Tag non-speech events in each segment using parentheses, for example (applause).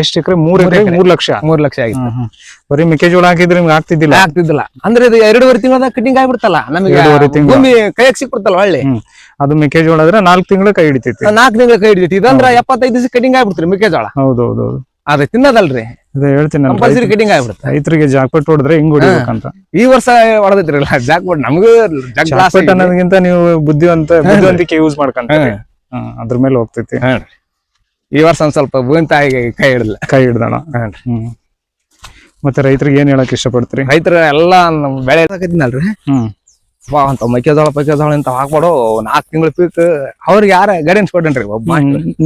ಎಷ್ಟು ಎಕರೆ? ಮೂರ್ ಎಕರೆ. ಮೂರ್ ಲಕ್ಷ. ಮೂರ್ ಲಕ್ಷ ಆಗಿತ್ತು. ಬರೀ ಮೆಕ್ಕೆಜೋಳ ಹಾಕಿದ್ರೆ ನಿಮ್ಗೆ ಆಗ್ತಿದ್ದಿಲ್ಲ? ಆಗ್ತಿದ್ದಿಲ್ಲ. ಅಂದ್ರೆ ಇದು ಎರಡೂವರೆ ತಿಂಗಳದ ಕಟಿಂಗ್ ಆಗ್ಬಿಡ್ತಲ್ಲ ನಮಗೆ. ಭೂಮಿ ಕೈಯಾಗ ಸಿಕ್ಬಿಡ್ತಲ್ಲ ಒಳ್ಳೆ. ಅದು ಮೆಕ್ಕೆಜೋಳ ಆದ್ರೆ ನಾಲ್ಕು ತಿಂಗಳ ಕೈ ಹಿಡಿತೈತಿ. ನಾಲ್ಕು ತಿಂಗಳ ಕೈ ಹಿಡಿತೈತಿ. ಇದಂದ್ರ ಎಪ್ಪತ್ತೈದು ದಿವಸ ಕಟಿಂಗ್ ಆಗ್ಬಿಡ್ತೀರಿ ಮೆಕ್ಕೆಜೋಳ. ಹೌದೌದು ಹೌದು ಹೌದು ಅದೇ ತಿನ್ನದಲ್ರಿ. ಅದೇ ಹೇಳ್ತೀನಿ ಕಂಪಲ್ಸರಿ ಕಟಿಂಗ್ ಆಗ್ಬಿಡುತ್ತೆ. ರೈತರಿಗೆ ಜಾಕ್ಪಟ್ ಹೊಡೆದ್ರೆ ಹಿಂಗ್ ಹೊಡಿಬೇಕಂತ. ಈ ವರ್ಷ ಹೊಡೆದೈತ್ರಿಲ್ಲ ಜಾಕ್ಪಟ್ ನಮಗೂ ಜಾಕ್ಪಟ್ ಅನ್ನೋದಕ್ಕಿಂತ ನೀವು ಬುದ್ಧಿವಂತ ಬುದ್ಧಿವಂತಿಕೆ ಯೂಸ್ ಮಾಡ್ಕೊಂತ ಅದ್ರ ಮೇಲೆ ಹೋಗ್ತೈತಿ. ಈ ವರ್ಷ ಒಂದ್ ಸ್ವಲ್ಪ ಭೂಮಿ ತಾಯಿಗೆ ಕೈ ಹಿಡಿಲ್ಲ ಕೈ ಹಿಡ್ದಣ. ಹ್ಮ್. ಮತ್ತೆ ರೈತರಿಗೆ ಏನ್ ಹೇಳಕ್ ಇಷ್ಟಪಡ್ತೀರಿ? ರೈತರ ಎಲ್ಲಾ ನಮ್ ಬೆಳೆ ಹಾಕತ್ತಿನಲ್ರಿ ಹ್ಮ್. ವಾ ಅಂತ ಮೆಕ್ಕೆಜೋಳ ಪಕ್ಕೆಜೋಳ ಅಂತ ಹಾಕ್ಬೇಡು ನಾಲ್ಕು ತಿಂಗಳ ಪೀಕ್ ಅವ್ರಿಗೆ ಯಾರ ಗೈಡೆನ್ಸ್ ಕೊಡ್ರಿ ಒಬ್ಬ.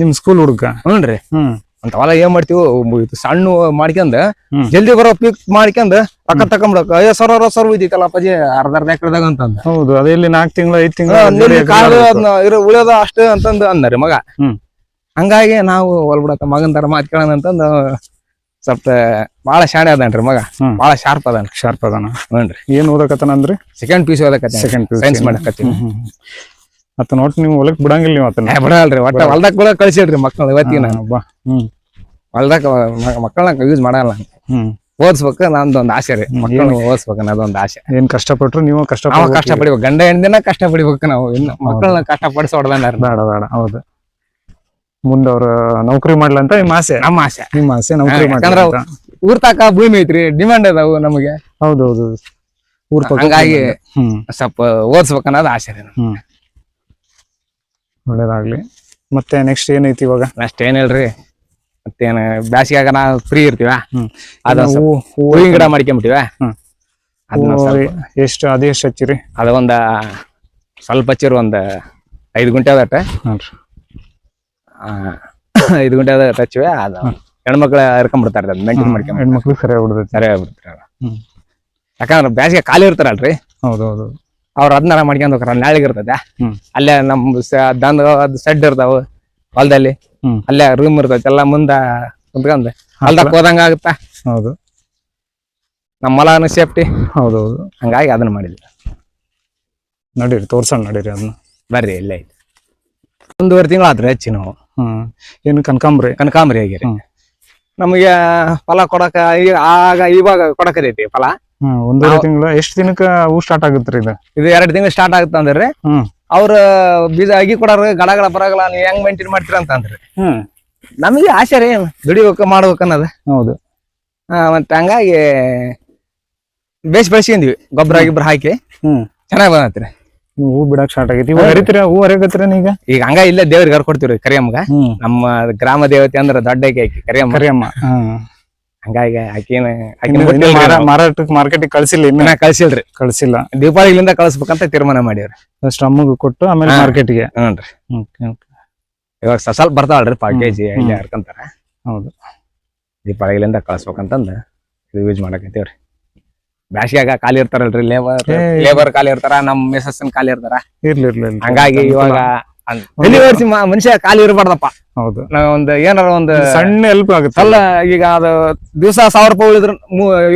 ನಿಮ್ ಸ್ಕೂಲ್ ಹುಡುಗ. ಹ್ಞೂನ್ರಿ. ಹ್ಮ್. ಅಂತ ಹೊಲ ಏನ್ ಮಾಡ್ತೀವಿ ಇದು ಸಣ್ಣ ಮಾಡ್ಕೊಂಡ್ ಜಲ್ದಿ ಬರೋ ಪೀಕ್ ಮಾಡ್ಕೊಂಡ್ ರೊಕ್ಕ ತಕೊಂಬಿಡಕ್ ಐವತ್ ಸಾವಿರ ಅರವತ್ ಸಾವಿರ ಉಯ್ತಿತ್ತಲ್ಲ ಅಪ್ಪಾಜಿ ಅರ್ಧ ಅರ್ಧ ಎಕರೆದಾಗ ಅಂತಂದ. ಹೌದು ಅದೇ ಇಲ್ಲಿ ನಾಲ್ಕು ತಿಂಗಳು ಐದ್ ತಿಂಗಳ ಉಳಿಯೋದ ಅಷ್ಟೇ ಅಂತಂದು ಅಂದರಿ ಮಗ. ಹ್ಮ್. ಹಂಗಾಗಿ ನಾವು ಹೊಲ್ಬಿಡತ್ತ. ಮಗನ್ ತರ ಮಾತ್ ಕೇಳೋಣ ಅಂತಂದು ಸ್ವಲ್ಪ ಬಾಳ ಶಾಣೆ ರೀ ಮಗ. ಹ್ಮ್. ಬಾಳ ಶಾರ್ಪ್ ಅದಾನ ಶಾರ್ಪ್ ಅದಾನ ನೋಡ್ರಿ ಏನ್ ಓದಕತ್ತಾನ ಅಂದ್ರಿ? ಸೆಕೆಂಡ್ ಪಿ ಸಿ ಓದಕತ್ತೀನಿ. ಸೆಕೆಂಡ್ ಪಿ ಸೈನ್ಸ್ ಮಾಡಕತ್ತೀನಿ. ಮತ್ತ ನೋಟ್ ನೀವು ಹೊಲಕ್ ಬಿಡಂಗಿಲ್ಲ ನೀವು ಆತನ. ಬಿಡಲ್ರಿ ಒಟ್ಟ ಹೊಲ್ದಾಗ ಕೂಡ ಕಳ್ಸಿಲ್ರಿ ಮಕ್ಕಳು ಇವತ್ತಿಗೆ ನಾನು ಬಾ. ಹ್ಮ್. ಹೊಲ್ದಾಗ ಮಕ್ಕಳನ್ನ ಯೂಸ್ ಮಾಡಲ್ಲ. ನಾನು. ಹ್ಮ್. ಓದಿಸ್ಬೇಕು ನಂದೊಂದು ಆಸೆ ರೀ. ಮಕ್ಕಳನ್ನ ಓದಿಸ್ಬೇಕು ಅನ್ನೋದೊಂದು ಆಸೆ. ಏನ್ ಕಷ್ಟಪಟ್ರು ನೀವು ಕಷ್ಟ ನಾವು ಕಷ್ಟ ಪಡಿಬೇಕು ಗಂಡ ಹೆಣ್ದಿನ ಕಷ್ಟ ಪಡಿಬೇಕು ನಾವು. ಇನ್ನು ಮಕ್ಕಳನ್ನ ಕಷ್ಟ ಪಡಿಸಿ ಹೊಡೆದಾರ ಬೇಡ ಬೇಡ. ಹೌದು. ಮುಂದೆ ಅವ್ರ ನೌಕರಿ ಮಾಡ್ಲಂತ ನಿಮ್ ನಿಮ್ಮ ಆಸೆ? ನಮ್ಮ ಆಸೆ. ನಿಮ್ಮ ಆಸೆ ನೌಕರಿ. ಊರ್ ತಾಕ ಭೂಮಿ ಐತ್ರಿ ಡಿಮಾಂಡ್ ಅದಾವು ನಮಗೆ. ಹೌದೌದು. ಹೌದು ಊರ್ ಪಕ್ಕ ಹಂಗಾಗಿ ಹ್ಮ್. ಸ್ವಲ್ಪ ಓದಿಸ್ಬೇಕು ಅನ್ನೋದು ಆಸೆ ರೀ ಹ್ಮ್. ಒಳ್ಳೇದಾಗ್ಲಿ. ಮತ್ತೆ ನೆಕ್ಸ್ಟ್ ಏನೈತಿ ಇವಾಗ? ಅಷ್ಟ ಏನ್ ಹೇಳ್ರಿ ಮತ್ತೇನ ಬ್ಯಾಸಿಗ್ಯಾಗ ನಾವು ಫ್ರೀ ಇರ್ತೀವ? ಹ್ಮ್. ಅದ ಇನ್ನು ಹೂ- ಹೂವಿನ ಗಿಡ ಮಾಡ್ಕೊಂಬಿಟ್ಟಿವ? ಹ್ಮ್. ಅದನ್ನ ಹೂ ಸ್ವಲ್ಪ ಎಷ್ಟು ಅದೇ ಎಷ್ಟು ಹಚ್ಚಿರಿ? ಅದ ಒಂದ ಸ್ವಲ್ಪ ಹಚ್ಚಿರ ಒಂದ ಐದು ಗುಂಟೆ ಅದಟ್ಟ ಹ್ಞೂ (coughs) ಐದು ಗಂಟೆ ಅದ ಹಚ್ಚಿವೆ ಅದ. ಹೆಣ್ಮಕ್ಳ ಹರ್ಕೊಂಡ್ಬಿಡ್ತಾರ ಮೇಂಟೈನ್ ಮಾಡ್ಕೊಂಡು ಹೆಣ್ಮಕ್ಳು ಸರಿ ಬಿಡ್ತೈತಿ ಸರಿ ಆಗ್ಬಿಡ್ತಾರ. ಯಾಕಂದ್ರೆ ಬ್ಯಾಸಿಗೆ ಖಾಲಿ ಇರ್ತಾರಲ್ರಿ? ಹೌದು ಹೌದು ಅವ್ರ ಅದನ್ನ ಮಾಡ್ಕೊಂಡ್ ಹೋಗ್ತಾರ ನಾಳೆಗೆ ಇರ್ತದೆ. ಅಲ್ಲೇ ನಮ್ ದಂದ್ ಅದು ಸೆಡ್ ಇರ್ತಾವ ಹೊಲದಲ್ಲಿ. ಅಲ್ಲೇ ರೂಮ್ ಇರ್ತೈತಿ ಎಲ್ಲ ಮುಂದ ಕುಂತ್ಕೊಂಡ್ ಹೊಲ್ದಾಗ ಹೋದಂಗ ಆಗುತ್ತಾ? ಹೌದು. ನಮ್ಮ ಹೊಲನು ಸೇಫ್ಟಿ ಹೌದೌದು. ಹೌದು ಹಂಗಾಗಿ ಅದನ್ನ ಮಾಡಿದ್ವಿ. ನೋಡಿರಿ ತೋರ್ಸೋಣ ನೋಡಿರಿ ಅದನ್ನ. ಬರ್ರಿ ಇಲ್ಲೇ ಐತೆ. ಒಂದೂವರೆ ತಿಂಗಳು ಆದ್ರೆ ಹೆಚ್ಚಿ ನಾವು. ಹ್ಮ್. ಏನು ಕನಕಾಂಬ್ರಿ? ಕನಕಾಂಬ್ರಿ ಆಗಿರಿ ಹ್ಮ್. ನಮಗೆ ಫಲ ಕೊಡಕ ಈಗ ಆಗ ಇವಾಗ ಕೊಡಕರೈತಿ ಫಲ. ಹ್ಮ್ ಒಂದೂವರೆ ನಾವು- ತಿಂಗಳ ಎಷ್ಟು ದಿನಕ್ಕ ಹೂ ಸ್ಟಾರ್ಟ್ ಆಗುತ್ತೆ ಇದು? ಇದು ಎರಡು ತಿಂಗಳು ಸ್ಟಾರ್ಟ್ ಆಗುತ್ತೆ ಅಂದ್ರೆ. ಹ್ಮ್. ಅವ್ರ ಬೀಜ ಅಗಿ ಕೊಡೋರು ಗಡಗಳ ಬರಗಲ ನೀವು ಹೆಂಗ್ ಮೇಂಟೈನ್ ಮಾಡ್ತೀರ ಅಂತ ಅಂದ್ರಿ. ಹ್ಮ್. ನಮಗೆ ಆಸೆ ರೀ ದುಡಿಬೇಕು ಮಾಡ್ಬೇಕು ಅನ್ನೋದು. ಹೌದು. ಆ, ಮತ್ತೆ ಹಂಗಾಗಿ ಬೇಸ್ ಬೆಳೆಸ್ಕೊಂಡಿವಿ ಗೊಬ್ಬರ ಗಿಬ್ಬರ ಹಾಕಿ. ಹ್ಮ್. ಚೆನ್ನಾಗಿ ಬಂದತ್ರಿ. ಹೂ ಬಿಡಕ್ ಸ್ಟಾರ್ಟ್ ಆಗೈತಿ. ಇವಾಗ ಹರಿತೀರ ಹೂ ಹರಿಯಕತ್ತೀರ ಈಗ? ಈಗ ಹಂಗ ಇಲ್ಲ ದೇವ್ರಿಗೆ ಹರ್ಕೊಡ್ತೀವ್ರಿ ಕರಿಯಮ್ಮಗ. ಹ್ಮ್. ನಮ್ಮ ಗ್ರಾಮ ದೇವತೆ ಅಂದ್ರ ದೊಡ್ಡ ಆಕಿ ಆಕಿ ಕರಿಯಮ್ಮ. ಕರಿಯಮ್ಮ ಹಂಗಾಗಿ ಆಕಿನ ಇನ್ನು- ಇನ್ನು ಆಕಿನ ಮಾರ- ಮಾರಾಟಕ್ಕೆ ಮಾರ್ಕೆಟಿಗೆ ಕಳ್ಸಿಲ್ಲ ಇನ್ನ. ಇನ್ನ ಕಳ್ಸಿಲ್ರಿ. ಕಳ್ಸಿಲ್ಲ. ದೀಪಾವಳಿಲಿಂದ ಕಳ್ಸ್ಬೇಕಂತ ತೀರ್ಮಾನ ಮಾಡಿವ್ರಿ. ಫಸ್ಟ್ ಅಮ್ಮಗೆ ಕೊಟ್ಟು ಆಮೇಲೆ ಹಾ. ಮಾರ್ಕೆಟ್ಗೆ ಹ್ಞೂನ್ರಿ. ಇವಾಗ ಸಸಲ್ ಸ್ವಲ್ಪ ಬರ್ತಾವಲ್ರಿ ಪಾವ್ ಹ್ಮ್. ಇಲ್ಲಿ ಹರ್ಕೊಂತಾರ ಹೌದು. ದೀಪಾವಳಿಗಳಿಂದ ಕಳಿಸ್ಬೇಕಂತಂದ ಇದು ಯೂಸ್ ಮಾಡಕತ್ತೀವ್ರಿ. ಬ್ಯಾಸಿಗ್ಯಾಗ ಖಾಲಿ ಇರ್ತಾರಲ್ರಿ ಲೇಬರ್ ಲೇಬರ್ ಖಾಲಿ ಇರ್ತಾರ ನಮ್ ಮಿಸಸ್ ಖಾಲಿ ಇರ್ತಾರ. ಇರ್ಲಿ. ಹಂಗಾಗಿ ಇವಾಗ ಡೆಲಿವರ್ಸಿ ಮನುಷ್ಯ ಖಾಲಿ ಇರಬಾರ್ದಪ್ಪ. ಹೌದು. ನಾವ್ ಒಂದ್ ಏನಾರ ಒಂದ್ ಸಣ್ಣ ಹೆಲ್ಪ್ ಆಗುತ್ತೆ. ಅಲ್ಲ ಈಗ ಅದು ದಿವಸ ಸಾವಿರ ರೂಪಾಯಿ ಉಳಿದ್ರ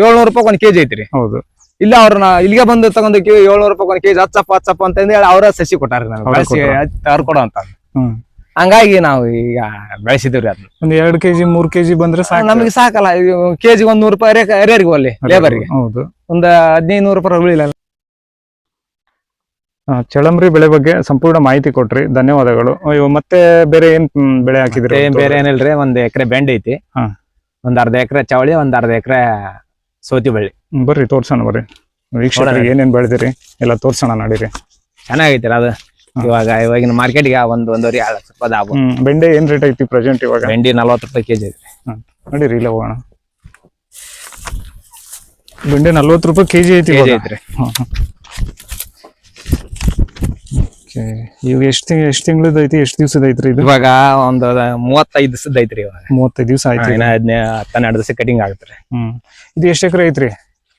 ಏಳ್ನೂರು ರೂಪಾಯಿ ಒಂದ್ ಕೆಜಿ ಐತ್ರಿ. ಹೌದು. ಇಲ್ಲ ಅವ್ರನ್ನ ಇಲ್ಲಿಗೆ ಬಂದು ತಗೊಂಡ್ ಏಳ್ನೂರು ರೂಪಾಯಿ ಒಂದ್ ಕೆಜಿ ಹಚ್ಚಪ್ಪ ಹಚ್ಚಪ್ಪ ಅಂತ ಹೇಳಿ ಅವರ ಸಸಿ ಕೊಟ್ಟಾರ ಅವ್ರೇ ಕೊಡೋ ಅಂತ. ಹಂಗಾಗಿ ನಾವು ಈಗ ಬೆಳೆಸಿದ್ರಿ ಅದನ್ನ. ಒಂದ್ ಎರಡ್ ಕೆಜಿ ಮೂರ್ ಕೆಜಿ ಬಂದ್ರೆ ಸಾಕು. ನಮಗೆ ಸಾಕಲ್ಲ ಕೆಜಿ ಒಂದ್ ನೂರು ರೂಪಾಯಿ ಅಲ್ಲಿ ಲೇಬರ್ಗೆ ಹೌದು. ಒಂದ್ ಹದಿನೈದು ನೂರು ರೂಪಾಯಿ ಉಳಿಲ್ಲ ಆ, ಚಳಂಬ್ರಿ ಬೆಳೆ ಬಗ್ಗೆ ಸಂಪೂರ್ಣ ಮಾಹಿತಿ ಕೊಟ್ರಿ ಧನ್ಯವಾದಗಳು. ಮತ್ತೆ ಬೇರೆ ಏನ್ ಬೆಳೆ ಹಾಕಿದ್ರಿ ಬೇರೆ ಏನಿಲ್ರಿ ಒಂದ್ ಎಕರೆ ಬೆಂಡ್ ಐತಿ. ಹಾ. ಒಂದ್ ಅರ್ಧ ಎಕರೆ ಚವಳಿ ಒಂದ್ ಅರ್ಧ ಎಕರೆ ಸೋತಿ ಬಳ್ಳಿ. ಬರ್ರಿ ತೋರ್ಸೋಣ ಬರ್ರಿ. ವೀಕ್ಷಕರಿಗೆ ಏನೇನ್ ಬೆಳೆದಿರಿ ಎಲ್ಲ ತೋರ್ಸೋಣ ನೋಡಿರಿ. ಚೆನ್ನಾಗೈತಿ ಅದು. ಇವಾಗ ಇವಾಗಿನ ಮಾರ್ಕೆಟ್ಗೆ ಒಂದ್ ಒಂದೂವರೆ ಎರಡು ಲಕ್ಷ ರೂಪಾಯಿ ಬೆಂಡೆ ಏನ್ ರೇಟ್ ಐತಿ ಪ್ರೆಸೆಂಟ್ ಇವಾಗ? ಬೆಂಡಿ ನಲ್ವತ್ತು ರೂಪಾಯಿ ಕೆಜಿ ಐತಿ. ನಡೀರಿ ಇಲ್ಲ ಹೋಗೋಣ ಬೆಂಡೆ ನಲ್ವತ್ತು ರೂಪಾಯಿ ಕೆಜಿ ಐತಿ. ಐತ್ರಿ. ಇವಾಗ ಎಷ್ಟು ತಿಂಗ್ ಎಷ್ಟು ತಿಂಗಳದ ಐತಿ ಎಷ್ಟು ದಿವಸದ ಐತ್ರಿ ಇದು? ಇವಾಗ ಒಂದ್ ಮೂವತ್ತೈದು ದಿವಸದ ಐತ್ರಿ ಇವಾಗ. ಮೂವತ್ತೈದು ದಿವಸ ಆಯ್ತು ಹದಿನೈದು ಹತ್ತೆರಡು ದಿವಸ ಕಟಿಂಗ್ ಆಗುತ್ತೆ ಹ್ಮ್ ಇದು ಎಷ್ಟು ಎಕರೆ ಐತ್ರಿ?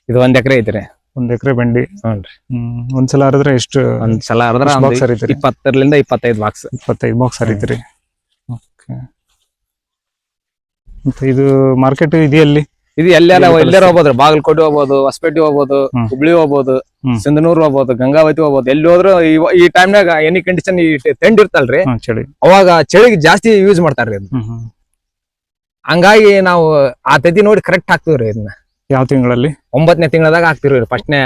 ಇದು ಒಂದ್ ಎಕರೆ ಐತ್ರಿ. ಒಂದ್ ಎಕರೆ ಬೆಂಡಿ. ಹ್ಞೂನ್ರಿ ಹ್ಮ್ ಒಂದ್ಸಲ ಹರಿದ್ರೆ ಎಷ್ಟು ಒಂದ್ ಸಲ ಹರಿದ್ರ ಎಷ್ಟ್ ಒಂದ್ box ಹರಿತೀರಿ? ಇಪ್ಪತ್ತರಿಂದ ಇಪ್ಪತ್ತೈದು ಬಾಕ್ಸ್ ಇಪ್ಪತ್ತೈದು ಬಾಕ್ಸ್ ಹರಿತೀರಿ. ಓಕೆ. ಮತ್ತೆ ಇದು ಮಾರ್ಕೆಟ್ ಇದೆಯಲ್ಲಿ ಇದು ಎಲ್ಲೆಲ್ಲ ಎಲ್ಲಿ ಎಲ್ಲಾರ ಹೋಗ್ಬೋದ್ರಿ ಬಾಗಲಕೋಟೆ ಹೋಗ್ಬೋದು ಹೊಸಪೇಟೆ ಹೋಗ್ಬೋದು ಹ್ಮ್. ಹುಬ್ಳಿ ಹೋಗ್ಬೋದು ಹ್ಮ್. ಸಿಂಧನೂರ್ ಹೋಗ್ಬೋದು ಗಂಗಾವತಿ ಹೋಗ್ಬೋದು. ಎಲ್ಲಿ ಹೋದ್ರು ಇವ- ಈ ಟೈಮ್ನಾಗ ಎನಿ ಕಂಡೀಷನ್ ಈ ತೆಂಡ್ ಇರ್ತಲ್ರಿ. ಹಾ ಚಳಿ. ಅವಾಗ ಚಳಿಗೆ ಜಾಸ್ತಿ ಯೂಸ್ ಮಾಡ್ತಾರ್ರಿ ಅದನ್ನ ಹ್ಮ್ ಹ್ಮ್. ಹಂಗಾಗಿ ನಾವು ಆ ತತಿ ನೋಡಿ ಕರೆಕ್ಟ್ ಹಾಕ್ತಿವ್ರಿ ಇದನ್ನ ಯಾವ ತಿಂಗಳಲ್ಲಿ? ಒಂಬತ್ತನೇ ತಿಂಗಳದಾಗ ಹಾಕ್ತಿವ್ರಿ ಫಸ್ಟ್ನೇ.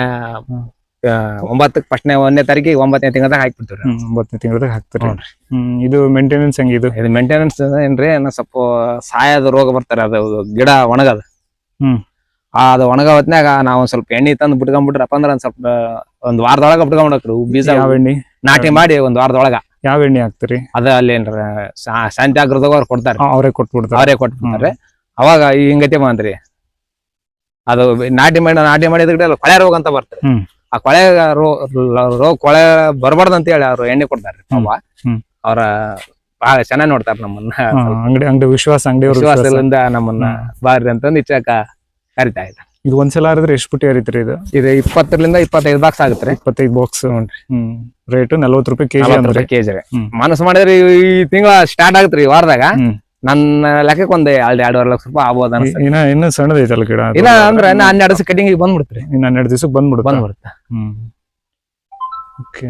ಒಂಬತ್ತಕ್ಕೆ ಫಸ್ಟ್ನೇ ಒಂದನೇ ತಾರೀಕಿಗೆ ಒಂಬತ್ತನೇ ತಿಂಗಳದಾಗ ಹಾಕ್ಬಿಡ್ತೀವಿ ಹ್ಮ್ ಒಂಬತ್ತನೇ ತಿಂಗಳದಾಗ ಹಾಕ್ತಾರೆ. ನೋಡ್ರಿ. ಹ್ಮ್ ಇದು ಮೇಂಟೆನೆನ್ಸ್ ಹೆಂಗ್ ಇದು? ಇದು ಮೇಂಟೆನೆನ್ಸ್ ಏನ್ರಿ ಏನೋ ಸ್ವಲ್ಪ ಸಾಯದ ರೋಗ ಬರ್ತಾರೆ. ಅದು ಗಿಡ ಒಣಗದ. ಹ್ಮ್. ಆ ಅದು ಒಣಗ ಹೊತ್ನ್ಯಾಗ ನಾವು ಒಂದ್ ಸ್ವಲ್ಪ ಎಣ್ಣೆ ತಂದು ಬಿಟ್ಕೊಂಡ್ಬಿಟ್ರಪ್ಪ ಅಂದ್ರ ಒಂದ್ ಸ್ವಲ್ಪ ಒಂದ್ ವಾರದೊಳಗ ಬಿಟ್ಕೊಂಡ್ಬಿಡಕ್ರಿ ಬೀಜ ಯಾವ ಎಣ್ಣೆ? ನಾಟಿ ಮಾಡಿ ಒಂದ್ ವಾರದೊಳಗ. ಯಾವ ಎಣ್ಣೆ ಹಾಕ್ತೀರಿ? ಅದ ಅಲ್ಲಿ ಏನ್ರ ಶಾ- ಶಾಂತಿ ಆಗ್ರದಾಗ ಅವ್ರು ಕೊಡ್ತಾರೆ ಅವ್ರೇ ಅವರೇ ಕೊಟ್ಬಿಡ್ತಾರೆ. ಅವರೇ ಕೊಟ್ಬಿಡ್ತಾರೆ. ಅವಾಗ ಈ ಹಿಂಗತಿ ಬಂದ್ರಿ ಅದು ನಾಟಿ ಮಾಡಿ ನಾಟಿ ಮಾಡಿದ ಗಿಡ ಕೊಳೆ ರೋಗ ಅಂತ ಬರ್ತದೆ. ಆ ಕೊಳೆ ರೋ- ರೋಗ ಕೊಳೆ ಬರಬಾರ್ದು ಅಂತ ಹೇಳಿ ಅವ್ರು ಎಣ್ಣೆ ಕೊಡ್ತಾರೆ. ಅವರ ಬಹಳ ಚೆನ್ನಾಗಿ ನೋಡ್ತಾರೆ ನಮ್ಮನ್ನ. ಅಂಗಡಿ ಅಂಗಡಿ ವಿಶ್ವಾಸ ಅಂಗಡಿ ವಿಶ್ವಾಸದಿಂದ ನಮ್ಮನ್ನ ಬಾರಿ ಅಂತ ಇಚ್ಛಾಕ ಕರಿತಾ ಇದ್ದ ಇದು ಒಂದ್ಸಲ ಹರಿದ್ರೆ ಎಷ್ಟು ಪುಟ್ಟಿ ಹರಿತ್ರಿ ಇದು? ಇದು ಇಪ್ಪತ್ತರಿಂದ ಇಪ್ಪತ್ತೈದು ಬಾಕ್ಸ್ ಆಗುತ್ತೆ ಇಪ್ಪತ್ತೈದು ಬಾಕ್ಸ್ ಹ್ಮ್. ರೇಟ್ ನಲ್ವತ್ತು ರೂಪಾಯಿ ಕೆಜಿ ಕೆಜಿ. ಮನಸ್ಸು ಮಾಡಿದ್ರೆ ಈ- ತಿಂಗಳ ಸ್ಟಾರ್ಟ್ ಆಗುತ್ತೆ ಈ ವಾರದಾಗ. ನನ್ನ ಲೆಕ್ಕಕ್ಕೆ ಒಂದ್ ಎರಡು ಎರಡೂವರೆ ಲಕ್ಷ ರೂಪಾಯಿ ಆಗ್ಬೋದು ಅನ್ಸುತ್ತೆ. ಇನ್ನ ಇನ್ನ ಸಣ್ಣದೈತಲ್ಲ ಗಿಡ? ಅದು. ಇನ್ನ ಅಂದ್ರೆ ಇನ್ನ ಹನ್ನೆರಡು ದಿವಸ ಕಟಿಂಗ್ ಬಂದ್ಬಿಡ್ತ್ರಿ. ಇನ್ನ ಹನ್ನೆರಡು ದಿವಸಕ್ಕೆ ಬಂದ್ಬಿಡುತ್ತೆ? ಬಂದ್ಬಿಡುತ್ತೆ. ಹ್ಮ್. ಓಕೆ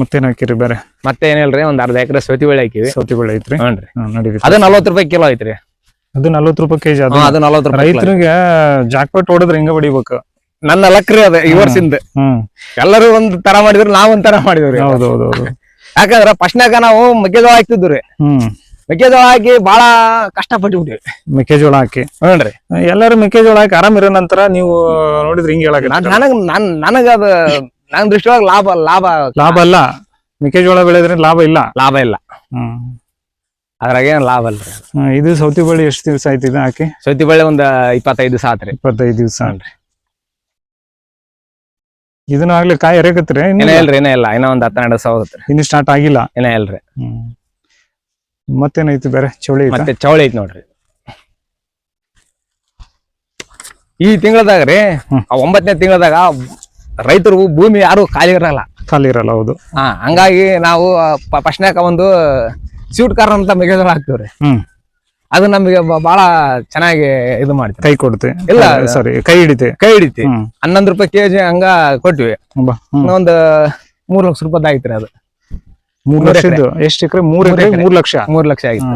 ಮತ್ತೇನ್ ಹಾಕಿರಿ ಬೇರೆ? ಮತ್ತೆ ಏನಿಲ್ರಿ ಒಂದ್ ಅರ್ಧ ಎಕರೆ ಸೌತಿ ಬೆಳೆ ಹಾಕಿವಿ. ಸೌತಿ ಬೆಳೆ ಐತ್ರಿ? ಹ್ಞೂನ್ರಿ ಹಾ, ನಡೀರಿ. ಅದು ನಲ್ವತ್ತು ರೂಪಾಯಿ ಕಿಲೋ ಐತ್ರಿ. ಅದು ನಲ್ವತ್ತು ರೂಪಾಯಿ ಕೆಜಿ ಅದು. ಹ್ಮ್, ಅದು ನಲ್ವತ್ತು ರೂಪಾಯಿ. ರೈತರಿಗೆ ಜಾಕ್ಪಾಟ್ ಹೊಡೆದ್ರೆ ಹಿಂಗ ಹೊಡಿಬೇಕು ನನ್ನ ಲಕ್ರಿ ಅದ ಈ ವರ್ಷದಿಂದ ಹ್ಮ್ ಎಲ್ಲರೂ ಒಂದ್ ತರ ಮಾಡಿದ್ರು ನಾವ್ ಒಂದ್ ತರ ಮಾಡಿದ್ರಿ ಹೌದು ಹೌದು ಹೌದು ಯಾಕಂದ್ರ ಫಸ್ಟ್ನಾಗ ನಾವು ಮೆಕ್ಕೆಜೋಳ ಹಾಕ್ತಿದ್ವಿ ಹ್ಮ್. ಮೆಕ್ಕೆಜೋಳ ಹಾಕಿ ಬಹಳ ಕಷ್ಟ ಪಟ್ಟಿಬಿಟ್ಟಿವಿ ಮೆಕ್ಕೆಜೋಳ ಹಾಕಿ. ಹ್ಞೂನ್ರಿ. ಎಲ್ಲರೂ ಮೆಕ್ಕೆಜೋಳ ಹಾಕಿ ಆರಾಮ್ ಇರೋ ನಂತರ ನೀವು ನೋಡಿದ್ರೆ ಹಿಂಗೆ ಹೇಳಕ್ ನಾನ್- ನನಗ್ ನನ್ ನನಗ ಅದ ನನ್ ದೃಷ್ಟಿಯೊಳಗ ಲಾಭ ಲಾಭ ಲಾಭ ಅಲ್ಲ. ಮೆಕ್ಕೆಜೋಳ ಬೆಳೆದ್ರೆ ಲಾಭ ಇಲ್ಲ. ಲಾಭ ಇಲ್ಲ. ಹ್ಮ್. ಅದ್ರಾಗ ಏನ್ ಲಾಭ ಅಲ್ರಿ. ಇದು ಸೌತಿ ಬಳ್ಳಿ ಎಷ್ಟು ದಿವಸ ಆಯ್ತು ಇದು ಹಾಕಿ? ಸೌತಿ ಬಳ್ಳಿ ಒಂದ್ ಇಪ್ಪತ್ತೈದು ದಿವಸ ಆತ್ರಿ ಇಪ್ಪತ್ತೈದು ದಿವಸ ಅಲ್ರಿ ಇದನ್ನ ಆಗ್ಲಿ ಕಾಯಿ ಎರೆಕತ್ರಿ ಏನ ಇಲ್ರಿ ಏನ ಇಲ್ಲ. ಇನ್ನ ಒಂದ್ ಹತ್ತೆರಡು ದಿವಸ ಹೋಗುತ್ತೆ ಇನ್ನು ಸ್ಟಾರ್ಟ್ ಆಗಿಲ್ಲ. ಏನೇ ಇಲ್ರಿ. ಹ್ಮ್. ಮತ್ತೇನೈತಿ ಬೇರೆ? ಚೌಳಿ ಐತಾ? ಮತ್ತೆ ಚೌಳಿ ಐತಿ ನೋಡ್ರಿ. ಈ ತಿಂಗಳದಾಗ ರೀ. ಆ ಒಂಬತ್ತನೇ ತಿಂಗಳದಾಗ ರೈತರು ಭೂಮಿ ಯಾರು ಖಾಲಿ ಇರಲ್ಲ. ಖಾಲಿ ಇರಲ್ಲ ಹೌದು. ಹಾ ಹಂಗಾಗಿ ನಾವು ಫಸ್ಟ್ನಾಗ ಒಂದು ಸ್ವೀಟ್ ಕಾರ್ ಅಂತ ಮೆಕ್ಕೆಜೋಳ ಹಾಕ್ತಿವ್ರಿ. ಹ್ಮ್. ಅದು ನಮಗೆ ಬಹಳ ಚೆನ್ನಾಗಿ ಇದು ಮಾಡ್ತೀವಿ. ಕೈ ಕೊಡುತ್ತೆ ಇಲ್ಲ. ಸಾರಿ ಕೈ ಹಿಡಿತೆ. ಕೈ ಹಿಡಿತಿ. ಹ್ಮ್. ಹನ್ನೊಂದು ರೂಪಾಯಿ ಕೆಜಿ ಹಂಗ ಕೊಟ್ವಿ. ಬಾ, ಹ್ಮ್. ಒಂದು ಮೂರ್ ಲಕ್ಷ ರೂಪಾಯಿ ಆಯ್ತ್ರಿ ಅದು. ಮೂರ್ ಮೂರ್ ಲಕ್ಷದ್ದು? ಎಷ್ಟು ಎಕರೆ? ಮೂರ್ ಮೂರ್ ಎಕರೆ? ಎಕ್ರೆ. ಮೂರ್ ಲಕ್ಷ ಮೂರ್ ಲಕ್ಷ ಆಗಿದೆ.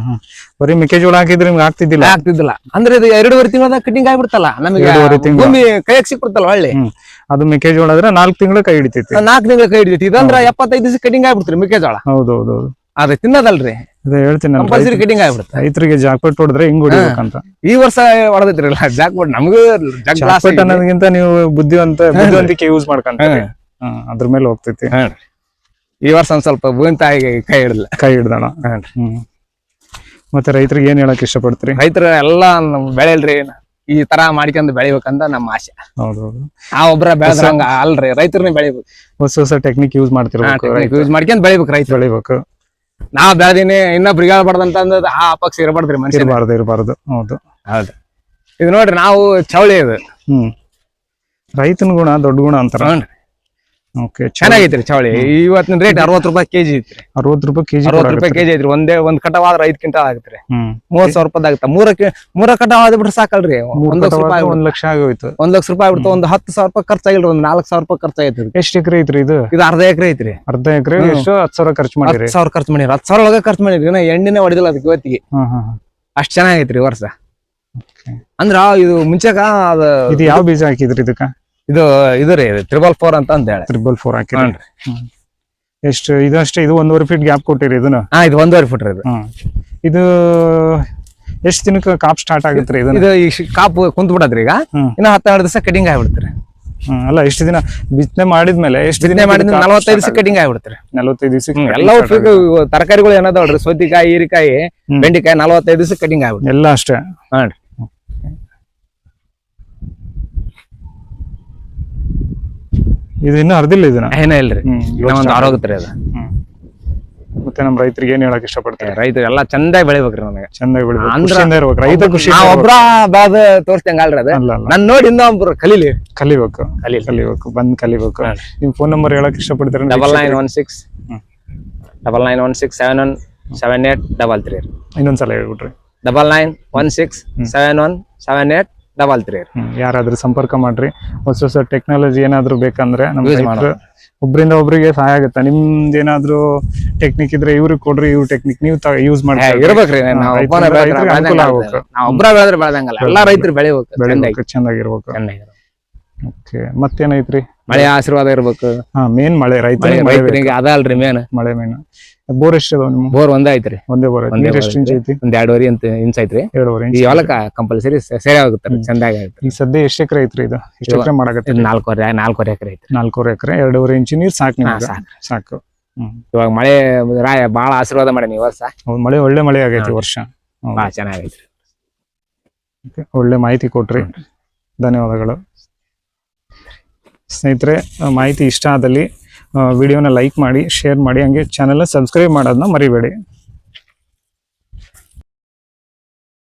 ಬರೀ ಮೆಕ್ಕೆಜೋಳ ಹಾಕಿದ್ರೆ ನಿಮ್ಗೆ ಆಗ್ತಿದ್ದಿಲ್ಲ? ಆಗ್ತಿದ್ದಿಲ್ಲ. ಅಂದ್ರೆ ಇದು ಎರಡೂವರೆ ತಿಂಗಳದಾಗ ಕಟಿಂಗ್ ಆಗ್ಬಿಡ್ತಲ್ಲ? ನಮಗೆ ತಿಂಗ್ಳು. ಭೂಮಿ ಕೈಯಾಗ ಸಿಕ್ಬಿಡ್ತಲ್ಲ ಒಳ್ಳೆ. ಅದು ಮೆಕ್ಕೆಜೋಳ ಆದ್ರೆ ನಾಲ್ಕು ತಿಂಗಳು ಕೈ ಹಿಡಿತೈತಿ. ನಾಲ್ಕು ತಿಂಗಳ ಕೈ ಹಿಡಿತೈತಿ. ಇದಂದ್ರ ಎಪ್ಪತ್ತೈದು ದಿವಸ ಕಟಿಂಗ್ ಆಗ್ಬಿಡ್ತ್ರಿ ಮೆಕ್ಕೆಜೋಳ. ಹೌದು ಹೌದು ಹೌದು. ಅದ ತಿನ್ನದಲ್ರಿ. ಅದೇ ಹೇಳ್ತೀನಿ ಕಂಪಲ್ಸರಿ ಕಟಿಂಗ್ ಆಗ್ಬಿಡುತ್ತೆ. ರೈತರಿಗೆ ಜಾಕ್ಪಟ್ ಹೊಡೆದ್ರೆ ಹಿಂಗ್ ಹೊಡಿಬೇಕಂತ. ಈ ವರ್ಷ ಹೊಡೆದೈತ್ರಿ ಜಾಕ್ಪಟ್ ನಮಗೂ ಜಾಕ್ಪಟ್. ಅನ್ನೋದಕ್ಕಿಂತ ನೀವು ಬುದ್ಧಿವಂತ ಬುದ್ಧಿವಂತಿಕೆ ಯೂಸ್ ಮಾಡ್ಕೊಂತ. ಅದ್ರ ಮೇಲೆ ಹೋಗ್ತೈತಿ. ಈ ವರ್ಷ ಒಂದ್ ಸ್ವಲ್ಪ ಭೂಮಿ ತಾಯಿಗೆ ಕೈ ಹಿಡಲ್ಲ ಕೈ ಹಿಡ್ದಣ? ಹ್ಮ್. ಮತ್ತೆ ರೈತರಿಗೆ ಏನ್ ಹೇಳಕ್ ಇಷ್ಟಪಡ್ತೀರಿ? ರೈತರು ಎಲ್ಲ ನಮ್ ಬೆಳೆಯಲ್ರಿ ಈ ತರ ಮಾಡ್ಕೊಂಡ್ ಬೆಳಿಬೇಕಂತ ನಮ್ಮ ಆಸೆ. ಹೌದು ಆ ಒಬ್ರ ಬೆಳೆದ್ರಂಗ ಅಲ್ರಿ ರೈತರನ್ನ ಬೆಳಿಬೇಕು. ಹೊಸ ಹೊಸ ಟೆಕ್ನಿಕ್ ಯೂಸ್ ಮಾಡ್ತಿರ್ಬೇಕು ಯೂಸ್ ಮಾಡ್ಕೊಂಡ್ ಬೆಳಿಬೇಕು ರೈತ ಬೆಳಿಬೇಕು. ನಾವ್ ಬೆಳೆದಿನಿ ಇನ್ನೊಬ್ರಿಗೆ ಅಂತ ಅಂದದ್ ಆ ಅಪಕ್ಷ ಇರಬಾರ್ದ್ರಿ ಮನುಷ್ಯ ಇರಬಾರ್ದು ಇರಬಾರ್ದು. ಹೌದು. ಹೌದು. ಇದು ನೋಡ್ರಿ ನಾವು ಚೌಳಿ ಇದು ಹ್ಮ್. ರೈತನ ಗುಣ ದೊಡ್ಡ ಗುಣ ಅಂತಾರ. ಓಕೆ ಚೆನ್ನಾಗೈತ್ರಿ ಚೌಳಿ ಇವತ್ತಿನ ರೇಟ್ ಅರವತ್ತು ರೂಪಾಯಿ ಕೆಜಿ ಐತ್ರಿ. ಅರವತ್ ರೂಪಾಯಿ ಕೆಜಿ ಅರವತ್ತು ರೂಪಾಯಿ ಕೆಜಿ ಐತ್ರಿ. ಒಂದೇ ಒಂದ್ ಕಟಾವ್ ಆದ್ರೆ ಐದ್ ಕ್ವಿಂಟಲ್ ಆಗತ್ರಿ. ಮೂವತ್ ಸಾವಿರ ರೂಪಾಯಿ ಆಗತ್ತ? ಮೂರ ಮೂರ ಕಟಾವ್ ಆದ್ಬಿಟ್ರೆ ಸಾಕಲ್ರಿ. ಒಂದ್ ಲಕ್ಷ ರೂಪಾಯಿ ಒಂದ್ ಲಕ್ಷ ಆಗೋಯ್ತು. ಒಂದ್ ಲಕ್ಷ ರೂಪಾಯಿ ಆಗ್ಬಿಡ್ತು. ಒಂದ್ ಹತ್ತು ಸಾವಿರ ರೂಪಾಯಿ ಖರ್ಚಾಗಿಲ್ರಿ. ಒಂದ್ ನಾಲ್ಕು ಸಾವಿರ ರೂಪಾಯಿ ಖರ್ಚಾಗೈತ್ರಿ ಎಷ್ಟ್ ಎಕರೆ ಐತ್ರಿ ಇದು? ಇದು ಅರ್ಧ ಎಕರೆ ಐತ್ರಿ. ಅರ್ಧ ಎಕರೆ. ಎಷ್ಟು ಹತ್ತು ಸಾವಿರ ಖರ್ಚು ಹತ್ತು ಸಾವಿರ ಖರ್ಚು ಮಾಡಿರಿ. ಹತ್ತು ಸಾವಿರ ಒಳಗೆ ಖರ್ಚು ಮಾಡಿರಿ. ನಾ ಎಣ್ಣೆನೇ ಹೊಡೆದಿಲ್ಲ ಅದಕ್ಕೆ ಇವತ್ತಿಗೆ. ಅಷ್ಟ್ ಚೆನ್ನಾಗೈತ್ರಿ ವರ್ಷ. ಅಂದ್ರ ಇದು ಮುಂಚೆಗ ಅದ ಇದು ಯಾವ ಬೀಜ ಹಾಕಿದ್ರಿ ಇದಕ್ಕ? ಇದು ಇದು ರೀ ತ್ರಿಬಲ್ ಫೋರ್ ಅಂತ ಅಂದೇಳಿ ಹೇಳಿ. ತ್ರಿಬಲ್ ಫೋರ್ ಹಾಕಿರಿ. ಹ್ಮ್. ಎಷ್ಟು ಇದು ಅಷ್ಟೇ ಇದು ಒಂದೂವರೆ ಫೀಟ್ ಗ್ಯಾಪ್ ಕೊಟ್ಟಿರಿ ಇದನ್ನ? ಹಾ ಇದು ಒಂದೂವರೆ ಫುಟ್ ರೀ ಇದು. ಇದು ಎಷ್ಟು ದಿನಕ್ಕೆ ಕಾಪ್ ಸ್ಟಾರ್ಟ್ ಆಗುತ್ತೆ ರೀ ಇದು ಕಾಪ್ ಕುಂತ ಬಿಡದ್ರಿ ಈಗ. ಇನ್ನು ಹತ್ತೆರಡು ದಿವಸ ಕಟಿಂಗ್ ಆಗಿಬಿಡ್ತಾರೆ. ಹ್ಮ್, ಅಲ್ಲ ಎಷ್ಟು ದಿನ ಬಿತ್ತನೆ ಮಾಡಿದ್ಮೇಲೆ ಎಷ್ಟು ದಿನ ಮಾಡಿದ್ರೆ ನಲವತ್ತೈದು ದಿವಸ ಕಟಿಂಗ್ ಆಗಿಬಿಡ್ತಾರೆ. ನಲವತ್ತೈದು ದಿವಸ ಎಲ್ಲವೂ ತರಕಾರಿಗಳು ಏನದಾವಲ್ರಿ ಸೌತಿಕಾಯಿ ಹೀರಿಕಾಯಿ ಬೆಂಡಿಕಾಯಿ ಬೆಂಡೆಕಾಯಿ ನಲವತ್ತೈದು ದಿವಸ ಕಟಿಂಗ್ ಆಗ್ಬಿಡ್ತಾರೆ. ಎಲ್ಲ ಅಷ್ಟೇ. ಹಾ ಇದು ಇನ್ನೂ ಅರ್ಧಿಲ್ಲ ಇದನ್ನ. ಏನೇ ಇಲ್ರಿ ಒಂದು ಆರೋಗ್ಯತ್ರಿ ಅದು. ಮತ್ತೆ ನಮ್ ರೈತರಿಗೆ ಏನ್ ಹೇಳಕ್ ಇಷ್ಟಪಡ್ತಾರೆ? ರೈತರು ಎಲ್ಲಾ ಚಂದಾಗಿ ಬೆಳಿಬೇಕ್ರಿ ನನಗೆ ಚಂದಾಗಿ ಬೆಳಿಬೇಕು. ರೈತ ಖುಷಿ ಒಬ್ರ ಬಾದ ತೋರಿಸ್ತಂಗ ಅಲ್ರಿ ಅದು. ನಾನು ನೋಡಿ ಇನ್ನೊಬ್ರು ಕಲೀಲಿ. ಕಲಿಬೇಕು. ಕಲಿ ಕಲಿಬೇಕು. ಬಂದ್ ಕಲಿಬೇಕು. ನಿಮ್ ಫೋನ್ ನಂಬರ್ ಹೇಳಕ್ ಇಷ್ಟಪಡ್ತಾರೆ? Double nine one six. Double nine one six seven one seven eight double three ಇನ್ನೊಂದ್ಸಲ ಹೇಳ್ಬಿಟ್ರಿ. Double nine one six seven one seven eight double three ಯಾರಾದ್ರೂ ಸಂಪರ್ಕ ಮಾಡ್ರಿ. ಹೊಸ ಹೊಸ ಟೆಕ್ನಾಲಜಿ ಏನಾದ್ರು ಬೇಕಂದ್ರೆ ನಮ್ದು ಒಬ್ರಿಂದ ಒಬ್ರಿಗೆ ಸಹಾಯ ಆಗುತ್ತೆ. ನಿಮ್ದು ಏನಾದ್ರು ಟೆಕ್ನಿಕ್ ಇದ್ರೆ ಇವ್ರಿಗೆ ಕೊಡ್ರಿ ಇವ್ರ ಟೆಕ್ನಿಕ್ ನೀವು ಯೂಸ್ ಮಾಡಿ ಇರ್ಬೇಕ್ರಿ ನಾವು ಒಬ್ಬರ ಬೆಳೆದ್ರೆ ಬೆಳೆದಂಗಲ್ಲ. ಎಲ್ಲಾ ರೈತರು ಬೆಳಿಬೇಕು. ಚೆನ್ನಾಗಿರ್ಬೇಕು. ಚೆನ್ನಾಗಿ ಓಕೆ ಮತ್ತೇನೈತ್ರಿ? ಮಳೆ ಆಶೀರ್ವಾದ ಇರ್ಬೇಕು. ಹಾ ಮೇನ್ ಮಳೆ ರೈತರಿಗೆ ಮಳೆ ಬೇಕು. ರೈತರಿಗೆ ಅದ ಅಲ್ರಿ ಮೇನ್ ಮಳೆ ಮೇನ್ ಬೋರ್ ಎಷ್ಟು ಅದಾವ ನಿಮ್ಮ ಬೋರ್ ಒಂದೇ ಐತ್ರಿ. ಒಂದೇ ಬೋರ್ ಐತಿ ಒಂದೇ ನೀರ್ ಬೋರ್ ಎಷ್ಟು ಇಂಚ್ ಐತಿ? ಒಂದ್ ಎರಡುವರೆ ಅಂತ ಇಂಚ್ ಐತ್ರಿ. ಎರಡೂವರೆ ಈ ಇಂಚ್ ಹೊಲಕ್ಕ ಕಂಪಲ್ಸರಿ ಸರಿ ಆಗುತ್ತೆ ಚಂದಾಗ ಆಗುತ್ತೆ. ಈಗ ಸದ್ಯ ಎಷ್ಟು ಎಕರೆ ಐತ್ರಿ ಇದು? ಎಷ್ಟು ಎಕರೆ ಮಾಡಕತ್ತಿ ಇದು ನಾಲ್ಕೂವರೆ ನಾಲ್ಕೂವರೆ ಎಕರೆ ಐತ್ರಿ. ನಾಲ್ಕೂವರೆ ಎಕರೆ ಎರಡೂವರೆ ಇಂಚ್ ನೀರ್ ಸಾಕು ನಿಮ್ಗೆ? ಸಾಕು. ಹ್ಮ್. ಇವಾಗ ಮಳೆ ರಾಯ ಬಾಳ ಆಶೀರ್ವಾದ ಮಾಡಿ ಈ ವರ್ಷ. ಹೌದು, ಮಳೆ ಒಳ್ಳೆ ಮಳೆ ಆಗೈತಿ ಈ ವರ್ಷ. ಹೌದು. ಬಾಳ ಚೆನ್ನಾಗೈತ್ರಿ Okay, ಒಳ್ಳೆ ಮಾಹಿತಿ ಕೊಟ್ರಿ. ಧನ್ಯವಾದಗಳು. ಸ್ನೇಹಿತರೆ ಮಾಹಿತಿ ಇಷ್ಟ ಆದಲ್ಲಿ ವಿಡಿಯೋನ ಲೈಕ್ ಮಾಡಿ ಶೇರ್ ಮಾಡಿ ಹಂಗೆ ಚಾನಲ್ನ ಸಬ್ಸ್ಕ್ರೈಬ್ ಮಾಡೋದನ್ನ ಮರಿಬೇಡಿ.